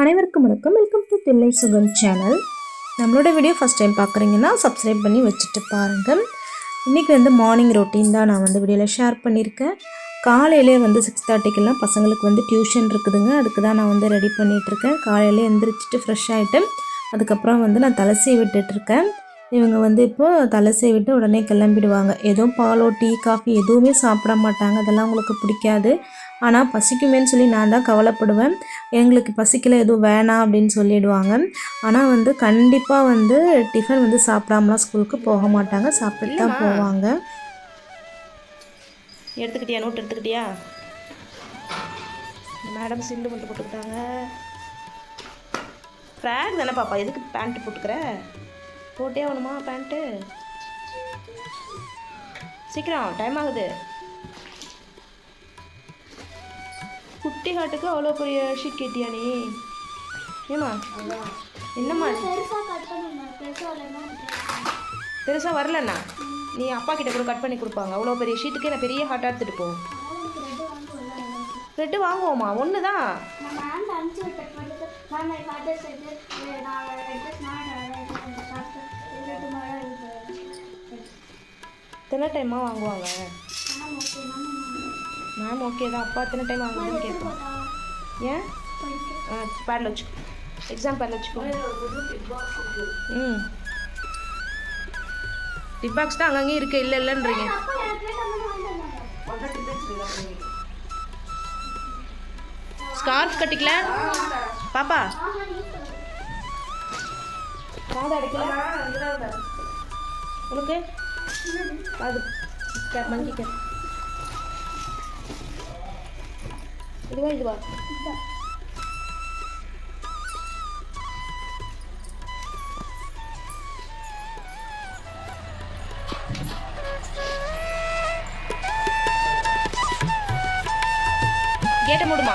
அனைவருக்கும் வணக்கம். Welcome to Thillai Sugam channel நம்மளோட வீடியோ ஃபஸ்ட் டைம் பார்க்குறீங்கன்னா சப்ஸ்கிரைப் பண்ணி வச்சுட்டு பாருங்கள் இன்றைக்கி வந்து மார்னிங் ரொட்டீன் தான் நான் வந்து வீடியோவில் ஷேர் பண்ணியிருக்கேன். காலையிலே வந்து சிக்ஸ் தேர்ட்டிக்கெல்லாம் பசங்களுக்கு வந்து டியூஷன் இருக்குதுங்க. அதுக்கு தான் நான் வந்து ரெடி பண்ணிகிட்ருக்கேன் காலையிலே எந்திரிச்சிட்டு ஃப்ரெஷ் ஆகிட்டு அதுக்கப்புறம் வந்து நான் தலசி விட்டுட்ருக்கேன் இவங்க வந்து இப்போது தலசை விட்டு உடனே கிளம்பிடுவாங்க. எதுவும் பாலோ டீ காஃபி எதுவுமே சாப்பிட மாட்டாங்க. அதெல்லாம் அவங்களுக்கு பிடிக்காது. ஆனால் பசிக்குமேன்னு சொல்லி நான் தான் கவலைப்படுவேன். எங்களுக்கு பசிக்கல எதுவும் வேணாம் அப்படின்னு சொல்லிடுவாங்க. ஆனால் வந்து கண்டிப்பாக வந்து டிஃபன் வந்து சாப்பிடாமலாம் ஸ்கூலுக்கு போக மாட்டாங்க. சாப்பிட்டு தான் போவாங்க. எடுத்துக்கிட்டியா? நோட் எடுத்துக்கிட்டியா? மேடம் சில்லு மட்டும் போட்டுக்கிட்டாங்க. ஃப்ராக் தானே பாப்பா? எதுக்கு பேண்ட்டு போட்டுக்கிற? போட்டே ஆகணுமா பேண்ட்டு சீக்கிரம் டைம் ஆகுது. குட்டி ஹாட்டுக்கு அவ்வளோ பெரிய ஷீட் கேட்டியா நீ ஏமா என்னம்மா பெருசாக வரலண்ணா. நீ அப்பா கிட்ட கூட கட் பண்ணி கொடுப்பாங்க. அவ்வளோ பெரிய ஷீட்டுக்கு நான் பெரிய ஹாட்டாக எடுத்துகிட்டு போ. ரெட்டு வாங்குவோமா ஒன்று தான் எத்தனை டைமாக வாங்குவாங்க. மேம் ஓகே தான். அப்பா எத்தனை டைம் வாங்குவாங்கன்னு கேட்போம் ஏன்? ஆ வச்சுக்கோ. எக்ஸாம் பேரில் வச்சுக்கோ. ம். டிப் பாக்ஸ் தான் அங்கங்கே இருக்கு. இல்லை இல்லைன்றீங்க. ஸ்கார்ஃப் கட்டிக்கல? பாப்பா. காது அடைக்கல? உனக்கு? அது கேப் மங்கி இதுவா இதுவா கேட்டை மூடுமா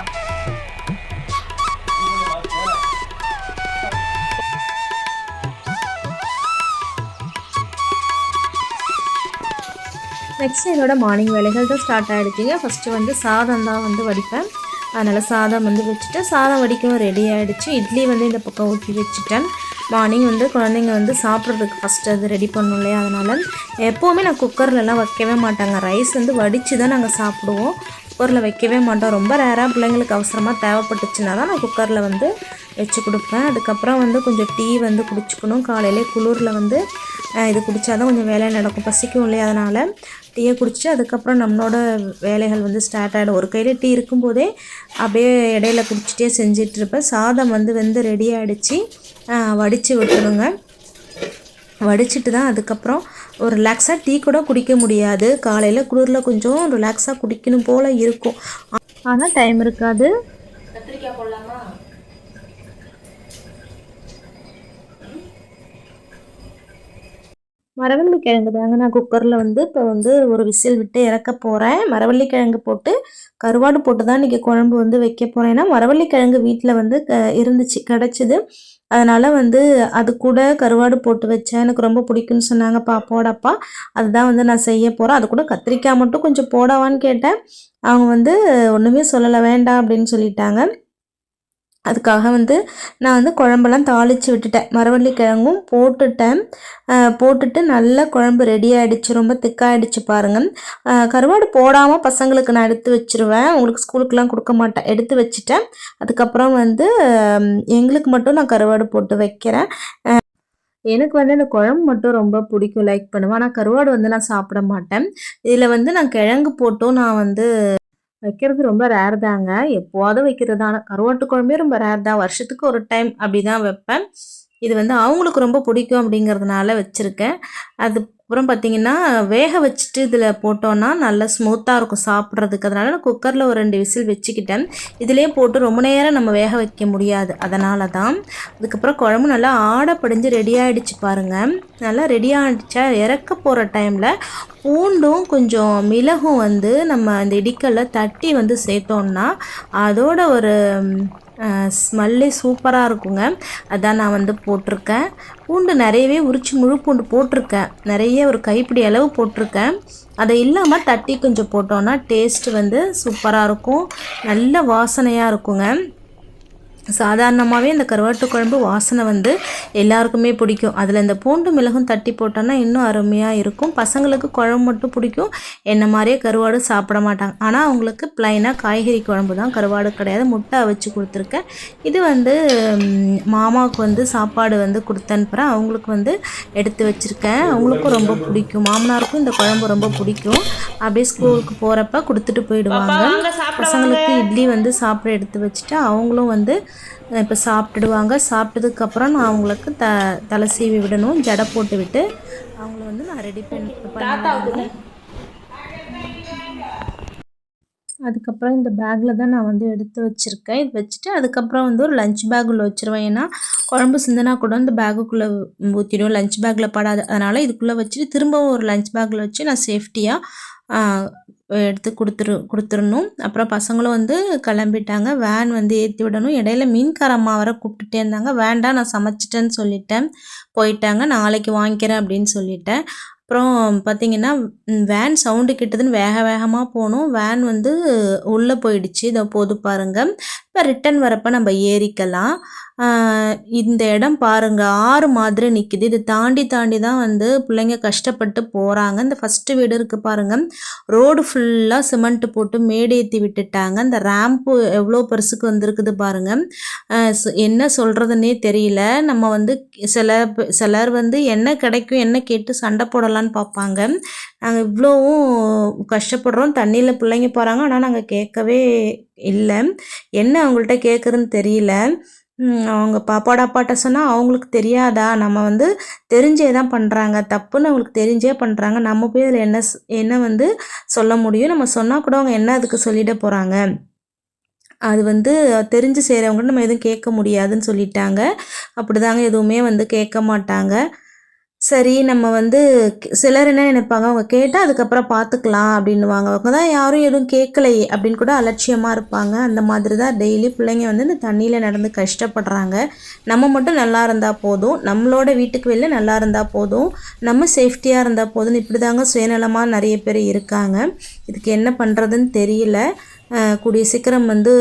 நெக்ஸ்ட் என்னோட மார்னிங் வேலைகள் தான் ஸ்டார்ட் ஆகிடுச்சிங்க ஃபஸ்ட்டு வந்து சாதம் தான் வந்து வடிப்பேன். அதனால் சாதம் வந்து வச்சுட்டு சாதம் வடிக்கவும் ரெடி ஆகிடுச்சு இட்லி வந்து இந்த பக்கம் ஊற்றி வச்சுட்டேன். மார்னிங் வந்து குழந்தைங்க வந்து சாப்பிட்றதுக்கு ஃபஸ்ட்டு அது ரெடி பண்ணணும் இல்லையா? அதனால் எப்போவுமே நான் குக்கர்லலாம் வைக்கவே மாட்டாங்க. ரைஸ் வந்து வடித்து தான் நாங்கள் சாப்பிடுவோம் குக்கரில் வைக்கவே மாட்டோம். ரொம்ப ரேராக பிள்ளைங்களுக்கு அவசரமாக தேவைப்பட்டுச்சுன்னா தான் நான் குக்கரில் வந்து வச்சு கொடுப்பேன். அதுக்கப்புறம் வந்து கொஞ்சம் டீ வந்து குடிச்சுக்கணும். காலையிலே குளிரில் வந்து இது இது குடித்தாதான் கொஞ்சம் வேலை நடக்கும். பசிக்கும் இல்லையா? அதனால் டீயை குடித்து அதுக்கப்புறம் நம்மளோட வேலைகள் வந்து ஸ்டார்ட் ஆகிடும் ஒரு கையில் டீ இருக்கும்போதே அப்படியே இடையில குடிச்சிட்டே செஞ்சிட்ருப்பேன் சாதம் வந்து வந்து ரெடி ஆகிடுச்சு வடித்து விட்டுருங்க வடிச்சிட்டு தான் அதுக்கப்புறம் ஒரு ரிலாக்ஸாக டீ கூட குடிக்க முடியாது. காலையில் குளிரில் கொஞ்சம் ரிலாக்ஸாக குடிக்கணும் போல் இருக்கும். ஆனால் டைம் இருக்காது. கத்திரிக்காய் போடலாமா? மரவள்ளி கிழங்கு தாங்க நான் குக்கரில் வந்து இப்போ வந்து ஒரு விசில் விட்டு இறக்க போகிறேன் மரவள்ளி கிழங்கு போட்டு கருவாடு போட்டு தான் இன்றைக்கி குழம்பு வந்து வைக்க போகிறேன் ஏன்னா மரவள்ளி கிழங்கு வீட்டில் வந்து க- இருந்துச்சு கிடச்சிது. அதனால் வந்து அது கூட கருவாடு போட்டு வச்சேன். எனக்கு ரொம்ப பிடிக்கும்னு சொன்னாங்க பாப்பாவோட அப்பா. அதுதான் வந்து நான் செய்ய போகிறேன் அது கூட கத்திரிக்காய் மட்டும் கொஞ்சம் போடவான்னு கேட்டேன். அவங்க வந்து ஒன்றுமே சொல்லலை வேண்டாம் அப்படின்னு சொல்லிட்டாங்க. அதுக்காக வந்து நான் வந்து குழம்பெல்லாம் தாளித்து விட்டுட்டேன். மரவள்ளி கிழங்கும் போட்டுட்டேன் போட்டுட்டு நல்லா குழம்பு ரெடி ஆகிடுச்சு ரொம்ப திக்காயிடுச்சு பாருங்கள் கருவாடு போடாமல் பசங்களுக்கு நான் எடுத்து வச்சிருவேன். உங்களுக்கு ஸ்கூலுக்குலாம் கொடுக்க மாட்டேன். எடுத்து வச்சுட்டேன். அதுக்கப்புறம் வந்து எங்களுக்கு மட்டும் நான் கருவாடு போட்டு வைக்கிறேன். எனக்கு வந்து அந்த குழம்பு மட்டும் ரொம்ப பிடிக்கும். லைக் பண்ணுவேன். ஆனால் கருவாடு வந்து நான் சாப்பிட மாட்டேன். இதில் வந்து நான் கிழங்கு போட்டும் நான் வந்து வைக்கிறது ரொம்ப ரேர் தாங்க. எப்போதும் வைக்கிறது கருவாட்டு குழம்பே ரொம்ப ரேர் தான். வருஷத்துக்கு ஒரு டைம் அப்படி தான் வைப்பேன். இது வந்து அவங்களுக்கு ரொம்ப பிடிக்கும் அப்படிங்கிறதுனால வச்சுருக்கேன். அது அப்புறம் பார்த்தீங்கன்னா வேக வச்சுட்டு இதில் போட்டோன்னா நல்லா ஸ்மூத்தாக இருக்கும் சாப்பிட்றதுக்கு அதனால நான் குக்கரில் ஒரு ரெண்டு விசில் வச்சுக்கிட்டேன். இதிலே போட்டு ரொம்ப நேரம் நம்ம வேக வைக்க முடியாது. அதனால தான் அதுக்கப்புறம் குழம்பு நல்லா ஆடை படிஞ்சு ரெடி ஆகிடுச்சு பாருங்கள் நல்லா ரெடி ஆகிடுச்சா இறக்க போகிற டைமில் பூண்டும் கொஞ்சம் மிளகும் வந்து நம்ம இந்த இடிக்கல்ல தட்டி வந்து சேர்த்தோம்னா அதோட ஒரு ஸ்மெல்லே சூப்பராக இருக்குங்க. அதான் நான் வந்து போட்டிருக்கேன். பூண்டு நிறையவே உரிச்சு முழு பூண்டு போட்டிருக்கேன். நிறைய ஒரு கைப்பிடி அளவு போட்டிருக்கேன். அதை இல்லாமல் தட்டி கொஞ்சம் போட்டோன்னா டேஸ்ட்டு வந்து சூப்பராக இருக்கும். நல்ல வாசனையாக இருக்குங்க. சாதாரணமாகவே இந்த கருவாட்டு குழம்பு வாசனை வந்து எல்லாருக்குமே பிடிக்கும். அதில் இந்த பூண்டு மிளகும் தட்டி போட்டோன்னா இன்னும் அருமையாக இருக்கும். பசங்களுக்கு குழம்பு மட்டும் பிடிக்கும். என்ன மாதிரியே கருவாடு சாப்பிட மாட்டாங்க. ஆனால் அவங்களுக்கு ப்ளைனாக காய்கறி குழம்பு தான். கருவாடு கிடையாது. முட்டை அவிச்சு கொடுத்துருக்கேன். இது வந்து மாமாவுக்கு வந்து சாப்பாடு வந்து கொடுத்து அனுப்புகிறேன் அவங்களுக்கு வந்து எடுத்து வச்சுருக்கேன். அவங்களுக்கும் ரொம்ப பிடிக்கும். மாமனாருக்கும் இந்த குழம்பு ரொம்ப பிடிக்கும். அப்படியே ஸ்கூலுக்கு போகிறப்ப கொடுத்துட்டு போயிடுவாங்க. பசங்களுக்கு இட்லி வந்து சாப்பிட எடுத்து வச்சுட்டு அவங்களும் வந்து இப்போ சாப்பிட்டுடுவாங்க. சாப்பிட்டதுக்கப்புறம் நான் அவங்களுக்கு த தலை சீவி விடணும். ஜடை போட்டு விட்டு அவங்கள வந்து நான் ரெடி பண்ணி பண்ணி அதுக்கப்புறம் இந்த பேக்கில் தான் நான் வந்து எடுத்து வச்சுருக்கேன். இது வச்சுட்டு அதுக்கப்புறம் வந்து ஒரு லஞ்ச் பேக் உள்ள வச்சுருவேன். ஏன்னா குழம்பு சிந்தினா கூட இந்த பேக்குக்குள்ளே ஊற்றிடும் லஞ்ச் பேக்கில் படாது அதனால் இதுக்குள்ளே வச்சுட்டு திரும்பவும் ஒரு லஞ்ச் பேக்கில் வச்சு நான் சேஃப்டியாக எடுத்து கொடுத்துரு கொடுத்துடணும் அப்புறம் பசங்களும் வந்து கிளம்பிட்டாங்க. வேன் வந்து ஏற்றி விடணும். இடையில மீன்கார அம்மா வர கூப்பிட்டுட்டே இருந்தாங்க. வேண்டாம் நான் சமைச்சிட்டேன்னு சொல்லிட்டேன். போயிட்டாங்க. நாளைக்கு வாங்கிக்கிறேன் அப்படின்னு சொல்லிட்டேன். அப்புறம் பார்த்தீங்கன்னா வேன் சவுண்டு கிட்டதுன்னு வேக வேகமாக போனோம். வேன் வந்து உள்ளே போயிடுச்சு. இதை போது பாருங்கள் இப்போ ரிட்டன் வரப்போ நம்ம ஏறிக்கலாம். இந்த இடம் பாருங்கள் ஆறு மாதிரி நிற்கிது இது தாண்டி தாண்டி தான் வந்து பிள்ளைங்க கஷ்டப்பட்டு போகிறாங்க இந்த ஃபஸ்ட்டு வீடு இருக்குது பாருங்கள் ரோடு ஃபுல்லாக சிமெண்ட் போட்டு மேடேற்றி விட்டுட்டாங்க. இந்த ரேம்ப்பு எவ்வளோ பெருசுக்கு வந்திருக்குது பாருங்கள் என்ன சொல்கிறதுனே தெரியல. நம்ம வந்து சில சிலர் வந்து என்ன கிடைக்கும் என்ன கேட்டு சண்டை போடலான்னு பார்ப்பாங்க. நாங்கள் இவ்வளோவும் கஷ்டப்படுறோம். தண்ணியில் பிள்ளைங்க போகிறாங்க ஆனால் நாங்கள் கேட்கவே இல்லை. என்ன அவங்கள்ட்ட கேட்குறதுன்னு தெரியல. அவங்க பாப்பாடா பாட்ட சொன்னால் அவங்களுக்கு தெரியாதா? நம்ம வந்து தெரிஞ்சே தான் பண்ணுறாங்க தப்புன்னு அவங்களுக்கு தெரிஞ்சே பண்ணுறாங்க நம்ம போய் அதில் என்ன என்ன வந்து சொல்ல முடியும்? நம்ம சொன்னால் கூட அவங்க என்ன அதுக்கு சொல்லிட போகிறாங்க அது வந்து தெரிஞ்சு செய்கிறவங்க நம்ம எதுவும் கேட்க முடியாதுன்னு சொல்லிட்டாங்க. அப்படிதாங்க எதுவுமே வந்து கேட்க மாட்டாங்க. சரி நம்ம வந்து சிலர் என்ன நினைப்பாங்க? அவங்க கேட்டால் அதுக்கப்புறம் பார்த்துக்கலாம் அப்படின்னுவாங்க. அவங்க தான் யாரும் எதுவும் கேட்கலையே அப்படின்னு கூட அலட்சியமாக இருப்பாங்க. அந்த மாதிரி தான் டெய்லி பிள்ளைங்க வந்து இந்த தண்ணியில் நடந்து கஷ்டப்படுறாங்க. நம்ம மட்டும் நல்லா இருந்தால் போதும். நம்மளோட வீட்டுக்கு வெளில நல்லா இருந்தால் போதும். நம்ம சேஃப்டியாக இருந்தால் போதும்னு இப்படி தாங்க சுயநலமாக நிறைய பேர் இருக்காங்க. இதுக்கு என்ன பண்ணுறதுன்னு தெரியல. கூடிய சீக்கிரம் வந்து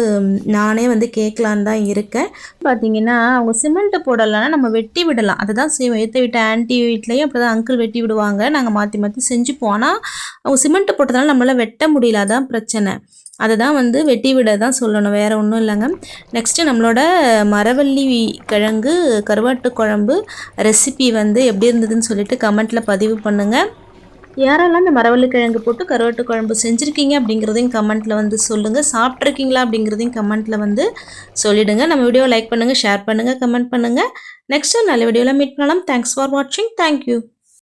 நானே வந்து கேட்கலான்னு தான் இருக்கேன். பார்த்தீங்கன்னா அவங்க சிமெண்ட்டு போடலைன்னா நம்ம வெட்டி விடலாம். அதுதான் செய்வோம். ஏற்ற வீட்டு ஆன்ட்டி வீட்லேயும் அப்படி தான் அங்கிள் வெட்டி விடுவாங்க. நாங்கள் மாற்றி மாற்றி செஞ்சுப்போம். ஆனால் அவங்க சிமெண்ட்டு போட்டதால நம்மளால் வெட்ட முடியல. அதான் பிரச்சனை. அதை தான் வந்து வெட்டி விட தான் சொல்லணும். வேறு ஒன்றும் இல்லைங்க. நெக்ஸ்ட்டு நம்மளோட மரவள்ளி கிழங்கு கருவாட்டு குழம்பு ரெசிபி வந்து எப்படி இருந்ததுன்னு சொல்லிட்டு கமெண்ட்டில் பதிவு பண்ணுங்கள் யாரெல்லாம் இந்த மரவள்ளி கிழங்கு போட்டு கருவாட்டு குழம்பு செஞ்சுருக்கீங்க அப்படிங்கிறதையும் கமெண்ட்டில் வந்து சொல்லுங்கள் சாப்பிட்ருக்கீங்களா அப்படிங்கிறதையும் கமெண்ட்டில் வந்து சொல்லிவிடுங்க நம்ம வீடியோ லைக் பண்ணுங்கள் ஷேர் பண்ணுங்கள் கமெண்ட் பண்ணுங்கள் நெக்ஸ்ட்டு நல்ல வீடியோவில் மீட் பண்ணலாம். தேங்க்ஸ் ஃபார் வாட்சிங் தேங்க்யூ